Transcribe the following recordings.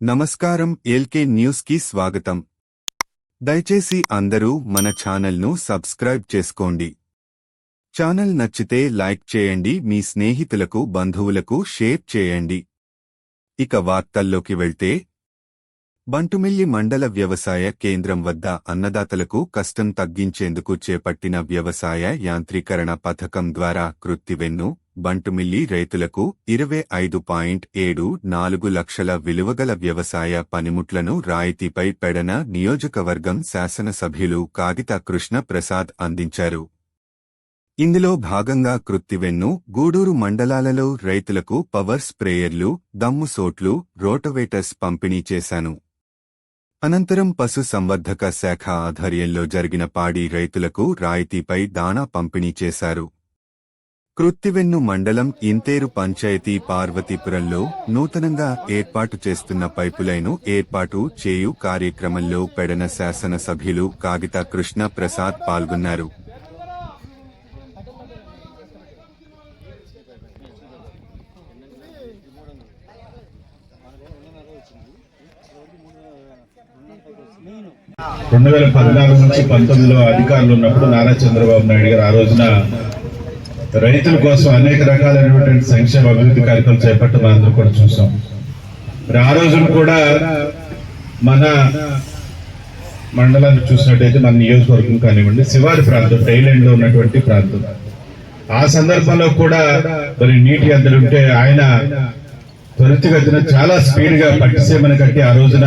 నమస్కారం ఎల్కే న్యూస్కి స్వాగతం. దయచేసి అందరూ మన ఛానల్ను సబ్స్క్రైబ్ చేసుకోండి. ఛానల్ నచ్చితే లైక్ చేయండి మీ స్నేహితులకు బంధువులకు షేర్ చేయండి. ఇక వార్తల్లోకి వెళ్తే బంటుమిల్లి మండల వ్యవసాయ కేంద్రం వద్ద అన్నదాతలకు కష్టం తగ్గించేందుకు చేపట్టిన వ్యవసాయ యాంత్రీకరణ పథకం ద్వారా కృత్తివెన్ను బంటుమిల్లి రైతులకు ఇరవై ఐదు పాయింట్ ఏడు నాలుగు లక్షల విలువగల వ్యవసాయ పనిముట్లను రాయితీపై పెడన నియోజకవర్గం శాసనసభ్యులు కాగిత కృష్ణ ప్రసాద్ అందించారు. ఇందులో భాగంగా కృత్తివెన్ను గూడూరు మండలాలలో రైతులకు పవర్ స్ప్రేయర్లు దమ్ము సోట్లు రోటవేటర్స్ పంపిణీ చేశాను. అనంతరం పశు సంవర్ధక శాఖ ఆధ్వర్యంలో జరిగిన పాడి రైతులకు రాయితీపై దాణా పంపిణీ చేశారు. కృత్తివెన్ను మండలం ఇంతేరు పంచాయతీ పార్వతీపురంలో నూతనంగా ఏర్పాటు చేస్తున్న పైపులైను ఏర్పాటు చేయు కార్యక్రమంలో పెడన శాసనసభ్యులు కాగిత కృష్ణ ప్రసాద్ పాల్గొన్నారు. రెండు వేల పద్నాలుగు నుంచి పంతొమ్మిదిలో అధికారులు ఉన్నప్పుడు నారా చంద్రబాబు నాయుడు గారు ఆ రోజున రైతుల కోసం అనేక రకాలైనటువంటి సంక్షేమ అభివృద్ధి కార్యక్రమాలు చేపట్టడం అందరూ కూడా చూసాం. మరి ఆ రోజున కూడా మన మండలాన్ని చూసినట్టయితే మన నియోజకవర్గం కానివ్వండి శివారి ప్రాంతం టైలాండ్లో ఉన్నటువంటి ప్రాంతం. ఆ సందర్భంలో కూడా మరి నీటి ఎద్దలుంటే ఆయన త్వరితగతిన చాలా స్పీడ్గా పట్టిసేమని పట్టిసీమని కట్టి ఆ రోజున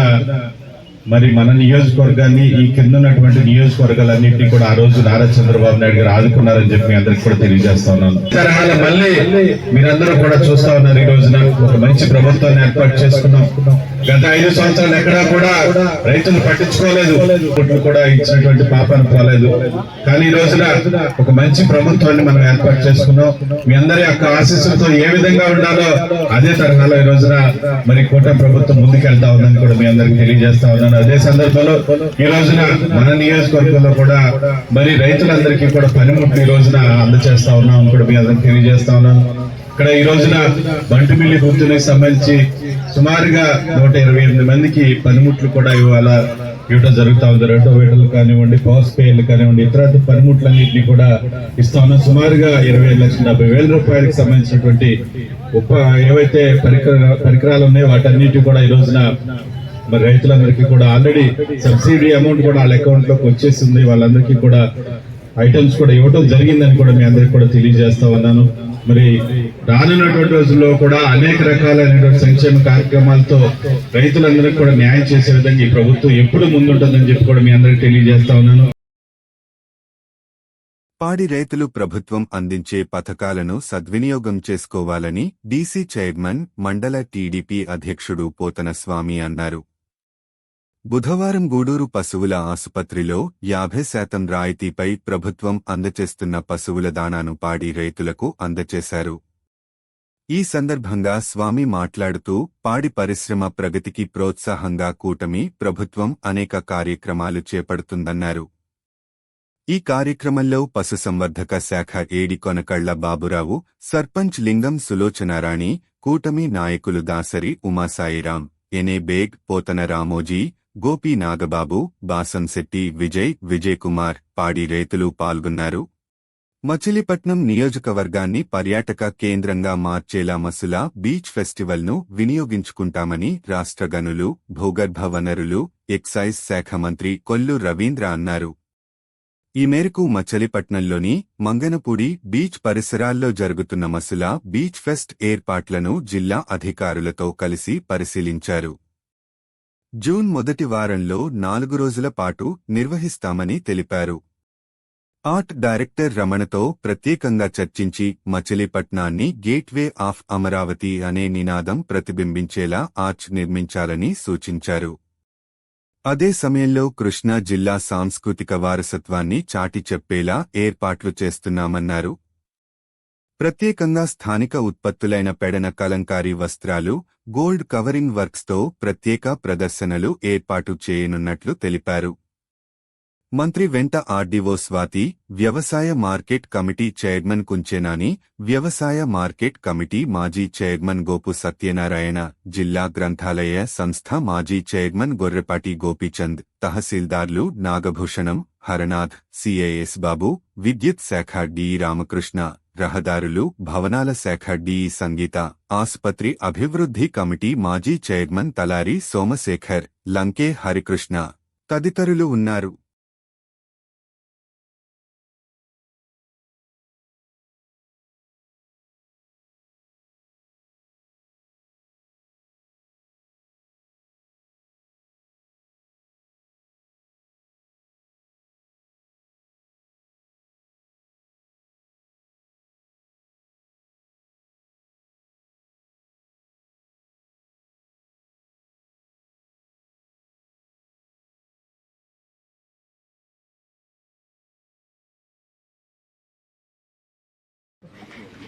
మరి మన నియోజకవర్గాన్ని ఈ కింద ఉన్నటువంటి నియోజకవర్గాలన్నింటినీ కూడా ఆ రోజు నారా చంద్రబాబు నాయుడు గారు ఆదుకున్నారని చెప్పి మీ అందరికి కూడా తెలియజేస్తా ఉన్నాను. తరహాల మళ్ళీ మీరందరూ కూడా చూస్తా ఉన్నారు ఈ రోజున. ఒక మంచి ప్రభుత్వాన్ని ఏర్పాటు చేసుకున్నాం. గత ఐదు సంవత్సరాలు ఎక్కడా కూడా రైతులు పట్టించుకోలేదు. కూడా ఇచ్చినటువంటి పాపను పోలేదు. కానీ ఈ రోజున ఒక మంచి ప్రభుత్వాన్ని మనం ఏర్పాటు చేసుకున్నాం. మీ అందరి యొక్క ఆశీస్సులతో ఏ విధంగా ఉండాలో అదే తరహాలో ఈ రోజున మరి కూటమి ప్రభుత్వం ముందుకెళ్తా ఉందని కూడా మీ అందరికి తెలియజేస్తా ఉన్నాను. అదే సందర్భంలో ఈ రోజున మన నియోజకవర్గంలో కూడా మరి రైతులందరికీ కూడా పనిముట్లు ఈ రోజున అందజేస్తా ఉన్నాం కూడా మీ అందరికి తెలియజేస్తా ఉన్నాను ఇక్కడ ఈ రోజున బంటిమిల్లి గుర్తునికి సంబంధించి సుమారుగా నూట ఇరవై ఎనిమిది మందికి పనిముట్లు కూడా ఇవాళ ఇవ్వడం జరుగుతూ ఉంది. రోటోవేటర్లు కానివ్వండి పవర్ స్పేర్లు కానివ్వండి ఇతర పనిముట్లన్నింటినీ కూడా ఇస్తా ఉన్నాం. సుమారుగా ఇరవై ఐదు లక్షల డెబ్బై వేల రూపాయలకు సంబంధించినటువంటి ఉప ఏవైతే పరికర పరికరాలు ఉన్నాయో వాటన్నిటి కూడా ఈ రోజున మరి రైతులందరికీ కూడా ఆల్రెడీ సబ్సిడీ అమౌంట్ కూడా వాళ్ళ అకౌంట్లోకి వచ్చేసింది. వాళ్ళందరికీ కూడా ఐటమ్స్ కూడా ఇవ్వడం జరిగిందని కూడా మీ అందరికి కూడా తెలియజేస్తా ఉన్నాను. మరి రానున్నటువంటి రోజుల్లో కూడా అనేక రకాలైనటువంటి సంక్షేమ కార్యక్రమాలతో రైతులందరికీ కూడా న్యాయం చేసే విధంగా ఈ ప్రభుత్వం ఎప్పుడు ముందుంటుందని చెప్పి కూడా మీ అందరికి తెలియజేస్తా ఉన్నాను. పాడి రైతులు ప్రభుత్వం అందించే పథకాలను సద్వినియోగం చేసుకోవాలని డీసీ చైర్మన్ మండల టీడీపీ అధ్యక్షుడు పోతన స్వామి అన్నారు. బుధవారం గూడూరు పశువుల ఆసుపత్రిలో యాభై శాతం రాయితీపై ప్రభుత్వం అందచేస్తున్న పశువుల దాణాను పాడి రైతులకు అందచేశారు. ఈ సందర్భంగా స్వామి మాట్లాడుతూ పాడి పరిశ్రమ ప్రగతికి ప్రోత్సాహంగా కూటమి ప్రభుత్వం అనేక కార్యక్రమాలు చేపడుతుందన్నారు. ఈ కార్యక్రమంలో పశుసంవర్ధక శాఖ ఏడి కొనకళ్ళ బాబురావు సర్పంచ్ లింగం సులోచనారాణి కూటమి నాయకులు దాసరి ఉమాసాయిరాం. ఎనే బేగ్ పోతన రామోజీ గోపి నాగబాబు బాసంశెట్టి విజయ్ విజయ్ కుమార్ పాడి రైతులు పాల్గొన్నారు. మచిలీపట్నం నియోజకవర్గాన్ని పర్యాటక కేంద్రంగా మార్చేలా మసులా బీచ్ ఫెస్టివల్ను వినియోగించుకుంటామని రాష్ట్ర గనులు భూగర్భ వనరులు ఎక్సైజ్ శాఖ మంత్రి కొల్లు రవీంద్ర అన్నారు. ఈ మేరకు మచలిపట్నంలోని మంగనపూడి బీచ్ పరిసరాల్లో జరుగుతున్న మసులా బీచ్ ఫెస్ట్ ఏర్పాట్లను జిల్లా అధికారులతో కలిసి పరిశీలించారు. జూన్ మొదటి వారంలో నాలుగు రోజుల పాటు నిర్వహిస్తామని తెలిపారు. ఆర్ట్ డైరెక్టర్ రమణతో ప్రత్యేకంగా చర్చించి మచిలీపట్నాన్ని గేట్వే ఆఫ్ అమరావతి అనే నినాదం ప్రతిబింబించేలా ఆర్చ్ నిర్మించాలని సూచించారు. అదే సమయంలో కృష్ణా జిల్లా సాంస్కృతిక వారసత్వాన్ని చాటి చెప్పేలా ఏర్పాట్లు చేస్తున్నామన్నారు. ప్రత్యేకంగా స్థానిక ఉత్పత్తులైన పెడన కలంకారీ వస్త్రాలు గోల్డ్ కవరింగ్ వర్క్స్తో ప్రత్యేక ప్రదర్శనలు ఏర్పాటు చేయనున్నట్లు తెలిపారు. మంత్రి వెంట ఆర్డీఓ స్వాతి వ్యవసాయ మార్కెట్ కమిటీ చైర్మన్ కుంచెనాని వ్యవసాయ మార్కెట్ కమిటీ మాజీ చైర్మన్ గోపు సత్యనారాయణ జిల్లా గ్రంథాలయ సంస్థ మాజీ చైర్మన్ గొర్రెపాటి గోపీచంద్ తహసీల్దార్లు నాగభూషణం హరనాథ్ సిఐఎస్ బాబు విద్యుత్ శాఖ డి రామకృష్ణ రహదారులు భవనాల శాఖ డి సంగీత ఆసుపత్రి అభివృద్ధి కమిటీ మాజీ చైర్మన్ తలారి సోమశేఖర్ లంకే హరికృష్ణ తదితరులు ఉన్నారు.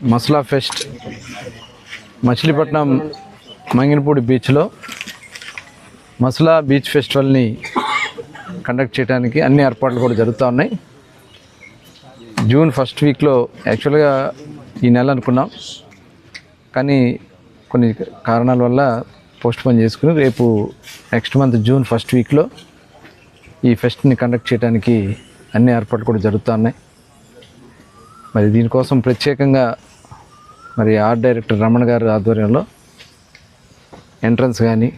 మస్లా ఫెస్ట్ మచిలీపట్నం మంగినపూడి బీచ్లో మస్లా బీచ్ ఫెస్టివల్ని కండక్ట్ చేయడానికి అన్ని ఏర్పాట్లు కూడా జరుగుతూ ఉన్నాయి. జూన్ ఫస్ట్ వీక్లో యాక్చువల్గా ఈ నెల అనుకున్నాం. కానీ కొన్ని కారణాల వల్ల పోస్ట్పోన్ చేసుకుని రేపు నెక్స్ట్ మంత్ జూన్ ఫస్ట్ వీక్లో ఈ ఫెస్ట్ని కండక్ట్ చేయడానికి అన్ని ఏర్పాట్లు కూడా జరుగుతూ ఉన్నాయి. మరి దీనికోసం ప్రత్యేకంగా మరి ఆర్ట్ డైరెక్టర్ రమణ గారి ఆధ్వర్యంలో ఎంట్రన్స్ కానీ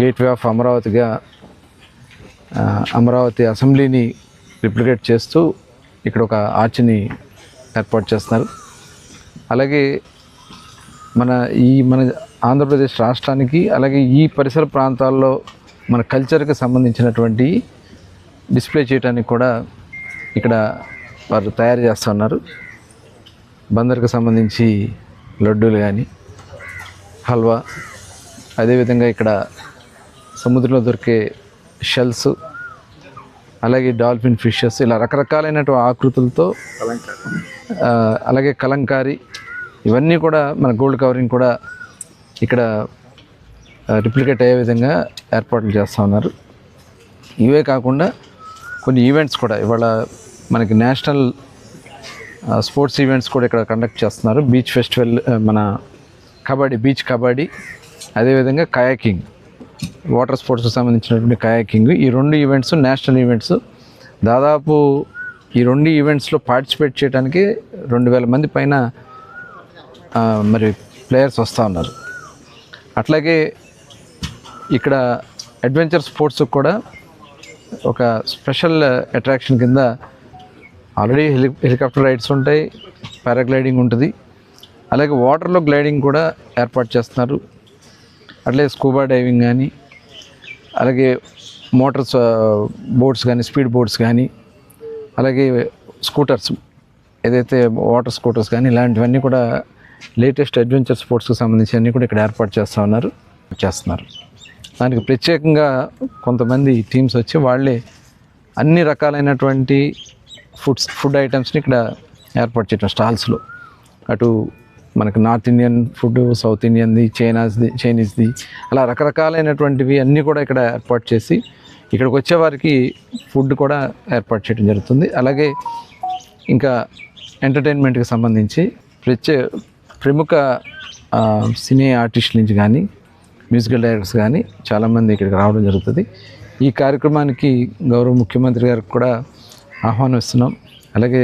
గేట్వే ఆఫ్ అమరావతిగా అమరావతి అసెంబ్లీని రిప్లికేట్ చేస్తూ ఇక్కడ ఒక ఆర్చ్ని ఏర్పాటు చేస్తున్నారు. అలాగే మన ఈ మన ఆంధ్రప్రదేశ్ రాష్ట్రానికి అలాగే ఈ పరిసర ప్రాంతాల్లో మన కల్చర్కి సంబంధించినటువంటి డిస్ప్లే చేయడానికి కూడా ఇక్కడ వారు తయారు చేస్తున్నారు. బందర్కు సంబంధించి లడ్డూలు కానీ హల్వా అదేవిధంగా ఇక్కడ సముద్రంలో దొరికే షెల్స్ అలాగే డాల్ఫిన్ ఫిషెస్ ఇలా రకరకాలైనటువంటి ఆకృతులతో అలాగే కలంకారీ ఇవన్నీ కూడా మన గోల్డ్ కవరింగ్ కూడా ఇక్కడ రిప్లికేట్ అయ్యే విధంగా ఏర్పాట్లు చేస్తూ ఉన్నారు. ఇవే కాకుండా కొన్ని ఈవెంట్స్ కూడా ఇవాళ మనకి నేషనల్ స్పోర్ట్స్ ఈవెంట్స్ కూడా ఇక్కడ కండక్ట్ చేస్తున్నారు. బీచ్ ఫెస్టివల్ మన కబడ్డీ బీచ్ కబడ్డీ అదేవిధంగా కయాకింగ్ వాటర్ స్పోర్ట్స్కి సంబంధించినటువంటి కయాకింగ్. ఈ రెండు ఈవెంట్స్ నేషనల్ ఈవెంట్స్ దాదాపు ఈ రెండు ఈవెంట్స్లో పార్టిసిపేట్ చేయడానికి రెండు వేల మంది పైన మరి ప్లేయర్స్ వస్తూ ఉన్నారు. అట్లాగే ఇక్కడ అడ్వెంచర్ స్పోర్ట్స్ కూడా ఒక స్పెషల్ అట్రాక్షన్ కింద ఆల్రెడీ హెలి హెలికాప్టర్ రైడ్స్ ఉంటాయి పారాగ్లైడింగ్ ఉంటుంది. అలాగే వాటర్లో గ్లైడింగ్ కూడా ఏర్పాటు చేస్తున్నారు. అట్లే స్కూబా డైవింగ్ కానీ అలాగే మోటార్స్ బోట్స్ కానీ స్పీడ్ బోట్స్ కానీ అలాగే స్కూటర్స్ ఏదైతే వాటర్ స్కూటర్స్ కానీ ఇలాంటివన్నీ కూడా లేటెస్ట్ అడ్వెంచర్ స్పోర్ట్స్కి సంబంధించి అన్నీ కూడా ఇక్కడ ఏర్పాటు చేస్తూ ఉన్నారు చేస్తున్నారు. దానికి ప్రత్యేకంగా కొంతమంది టీమ్స్ వచ్చి వాళ్ళే అన్ని రకాలైనటువంటి ఫుడ్స్ ఫుడ్ ఐటమ్స్ని ఇక్కడ ఏర్పాటు చేయడం స్టాల్స్లో. అటు మనకు నార్త్ ఇండియన్ ఫుడ్ సౌత్ ఇండియన్ది చైనాస్ది చైనీస్ది అలా రకరకాలైనటువంటివి అన్నీ కూడా ఇక్కడ ఏర్పాటు చేసి ఇక్కడికి వచ్చే వారికి ఫుడ్ కూడా ఏర్పాటు చేయడం జరుగుతుంది. అలాగే ఇంకా ఎంటర్టైన్మెంట్కి సంబంధించి ప్రత్యే ప్రముఖ సినీ ఆర్టిస్టుల నుంచి కానీ మ్యూజికల్ డైరెక్టర్స్ కానీ చాలామంది ఇక్కడికి రావడం జరుగుతుంది. ఈ కార్యక్రమానికి గౌరవ ముఖ్యమంత్రి గారికి కూడా ఆహ్వానిస్తున్నాం. అలాగే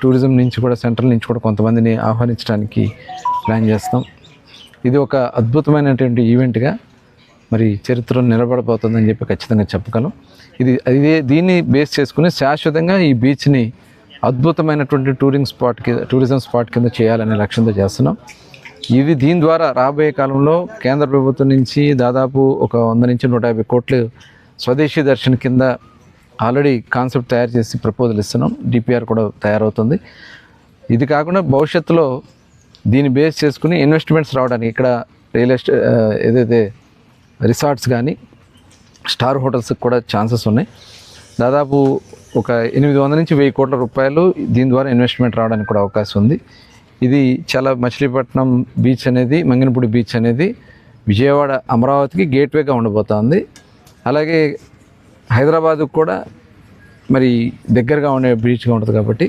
టూరిజం నుంచి కూడా సెంట్రల్ నుంచి కూడా కొంతమందిని ఆహ్వానించడానికి ప్లాన్ చేస్తాం ఇది ఒక అద్భుతమైనటువంటి ఈవెంట్గా మరి చరిత్ర నిలబడబోతుందని చెప్పి ఖచ్చితంగా చెప్పగలం. ఇది ఇదే దీన్ని బేస్ చేసుకుని శాశ్వతంగా ఈ బీచ్ని అద్భుతమైనటువంటి టూరింగ్ స్పాట్ కింద టూరిజం స్పాట్ కింద చేయాలనే లక్ష్యంతో చేస్తున్నాం. ఇది దీని ద్వారా రాబోయే కాలంలో కేంద్ర ప్రభుత్వం నుంచి దాదాపు ఒక వంద నుంచి నూట యాభై కోట్లు స్వదేశీ దర్శన్ కింద ఆల్రెడీ కాన్సెప్ట్ తయారు చేసి ప్రపోజల్ ఇస్తున్నాం. డిపిఆర్ కూడా తయారవుతుంది. ఇది కాకుండా భవిష్యత్తులో దీన్ని బేస్ చేసుకుని ఇన్వెస్ట్మెంట్స్ రావడానికి ఇక్కడ రియల్ ఎస్టేట్ ఏదైతే రిసార్ట్స్ కానీ స్టార్ హోటల్స్కి కూడా ఛాన్సెస్ ఉన్నాయి. దాదాపు ఒక ఎనిమిది వందల నుంచి వెయ్యి కోట్ల రూపాయలు దీని ద్వారా ఇన్వెస్ట్మెంట్ రావడానికి కూడా అవకాశం ఉంది. ఇది చాలా మచిలీపట్నం బీచ్ అనేది మంగినపూడి బీచ్ అనేది విజయవాడ అమరావతికి గేట్వేగా ఉండబోతోంది. అలాగే హైదరాబాద్కు కూడా మరి దగ్గరగా ఉండే బీచ్గా ఉంటుంది కాబట్టి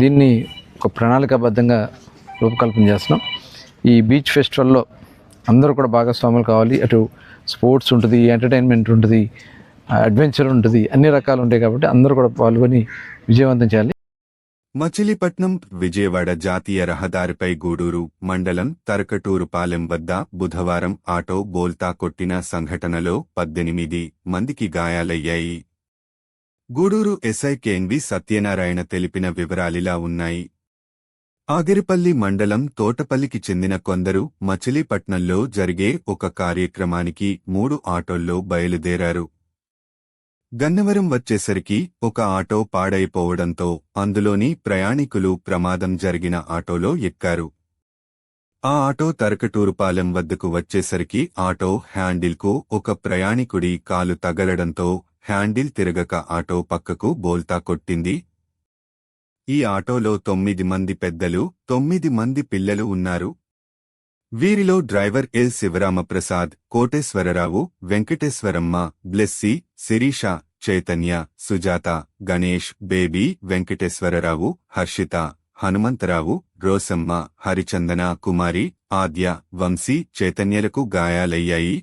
దీన్ని ఒక ప్రణాళికాబద్ధంగా రూపకల్పన చేస్తున్నాం. ఈ బీచ్ ఫెస్టివల్లో అందరూ కూడా భాగస్వాములు కావాలి. అటు స్పోర్ట్స్ ఉంటుంది ఎంటర్టైన్మెంట్ ఉంటుంది అడ్వెంచర్ ఉంటుంది అన్ని రకాలు ఉంటాయి కాబట్టి అందరూ కూడా పాల్గొని విజయవంతం చేయాలి. మచిలీపట్నం విజయవాడ జాతీయ రహదారిపై గూడూరు మండలం తరకటూరుపాలెం వద్ద బుధవారం ఆటో బోల్తా కొట్టిన సంఘటనలో పద్దెనిమిది మందికి గాయాలయ్యాయి. గూడూరు ఎస్ఐ కేన్వి సత్యనారాయణ తెలిపిన వివరాలిలా ఉన్నాయి. ఆగిరిపల్లి మండలం తోటపల్లికి చెందిన కొందరు మచిలీపట్నంలో జరిగే ఒక కార్యక్రమానికి మూడు ఆటోల్లో బయలుదేరారు. గన్నవరం వచ్చేసరికి ఒక ఆటో పాడైపోవడంతో అందులోని ప్రయాణికులు ప్రమాదం జరిగిన ఆటోలో ఎక్కారు. ఆ ఆటో తరకటూరుపాలెం వద్దకు వచ్చేసరికి ఆటో హ్యాండిల్కు ఒక ప్రయాణికుడి కాలు తగలడంతో హ్యాండిల్ తిరగక ఆటో పక్కకు బోల్తా కొట్టింది. ఈ ఆటోలో తొమ్మిది మంది పెద్దలు తొమ్మిది మంది పిల్లలు ఉన్నారు. వీరిలో driver L Sivaramaprasad Koteswararao Venkateswaramma Blessy Sirisha Chaitanya Sujatha Ganesh baby Venkateswararao Harshita Hanumantharao Rosamma Harichandana Kumari ఆద్య వంశీ చైతన్యలకు గాయాలయ్యాయి.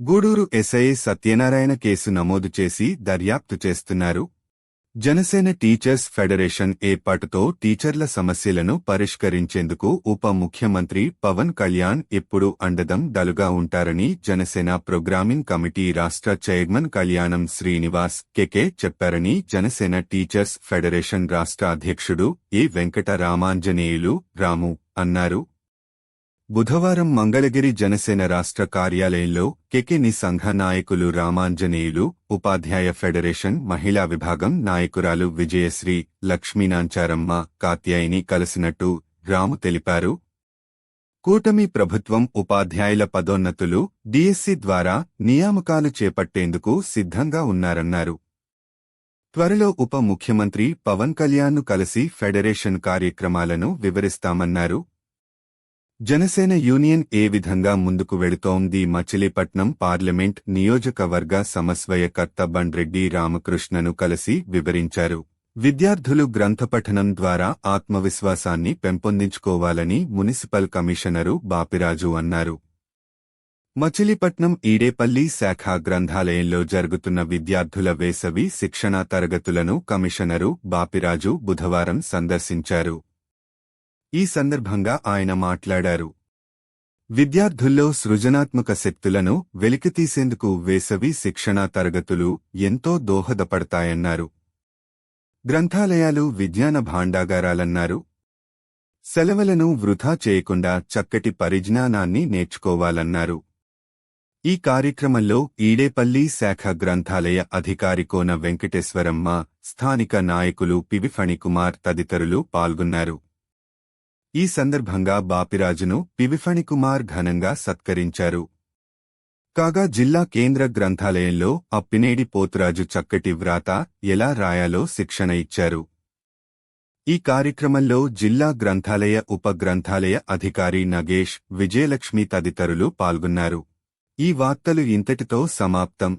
గూడూరు ఎస్ఐ సత్యనారాయణ కేసు నమోదు చేసి దర్యాప్తు చేస్తున్నారు. జనసేన టీచర్స్ ఫెడరేషన్ ఏర్పాటుతో టీచర్ల సమస్యలను పరిష్కరించేందుకు ఉప ముఖ్యమంత్రి పవన్ కళ్యాణ్ ఎప్పుడు అండదం దలుగా ఉంటారని జనసేన ప్రోగ్రామింగ్ కమిటీ రాష్ట్ర chairman Kalyanam Srinivas K K చెప్పారని జనసేన టీచర్స్ ఫెడరేషన్ రాష్ట్ర అధ్యక్షుడు ఏ వెంకట రామాంజనేయులు రాము అన్నారు. బుధవారం మంగళగిరి జనసేన రాష్ట్ర కార్యాలయంలో కెకిని సంఘ నాయకులు రామాంజనేయులు ఉపాధ్యాయ ఫెడరేషన్ మహిళా విభాగం నాయకురాలు విజయశ్రీ లక్ష్మీనాంచారమ్మ కాత్యాయిని కలిసినట్టు రాము తెలిపారు. కూటమి ప్రభుత్వం ఉపాధ్యాయుల పదోన్నతులు డిఎస్సి ద్వారా నియామకాలు చేపట్టేందుకు సిద్ధంగా ఉన్నారన్నారు. త్వరలో ఉప ముఖ్యమంత్రి పవన్ కళ్యాణ్ను కలిసి ఫెడరేషన్ కార్యక్రమాలను వివరిస్తామన్నారు జనసేన యూనియన్ ఏ విధంగా ముందుకు వెడుతోంది మచిలీపట్నం పార్లమెంట్ నియోజకవర్గ సమస్వయకర్త బండ్రెడ్డి రామకృష్ణను కలిసి వివరించారు. విద్యార్థులు గ్రంథపఠనం ద్వారా ఆత్మవిశ్వాసాన్ని పెంపొందించుకోవాలని మున్సిపల్ కమిషనరు బాపిరాజు అన్నారు. మచిలీపట్నం ఈడేపల్లి శాఖ గ్రంథాలయంలో జరుగుతున్న విద్యార్థుల వేసవి శిక్షణా తరగతులను కమిషనరు బాపిరాజు బుధవారం సందర్శించారు. ఈ సందర్భంగా ఆయన మాట్లాడారు. విద్యార్థుల్లో సృజనాత్మక శక్తులను వెలికితీసేందుకు వేసవి శిక్షణా తరగతులు ఎంతో దోహదపడతాయన్నారు. గ్రంథాలయాలు విజ్ఞాన భాండాగారాలన్నారు. సెలవులను వృధా చేయకుండా చక్కటి పరిజ్ఞానాన్ని నేర్చుకోవాలన్నారు. ఈ కార్యక్రమంలో ఈడేపల్లి శాఖ గ్రంథాలయ అధికారి కోన వెంకటేశ్వరమ్మ స్థానిక నాయకులు పివి ఫణికుమార్ తదితరులు పాల్గొన్నారు. ఈ సందర్భంగా బాపిరాజును పివిఫణికుమార్ ఘనంగా సత్కరించారు. కాగా జిల్లా కేంద్ర గ్రంథాలయంలో అప్పినేడి పోతురాజు చక్కటి వ్రాత ఎలా రాయాలో శిక్షణ ఇచ్చారు. ఈ కార్యక్రమంలో జిల్లా గ్రంథాలయ ఉప గ్రంథాలయ అధికారి నగేష్ విజయలక్ష్మి తదితరులు పాల్గొన్నారు. ఈ వార్తలు ఇంతటితో సమాప్తం.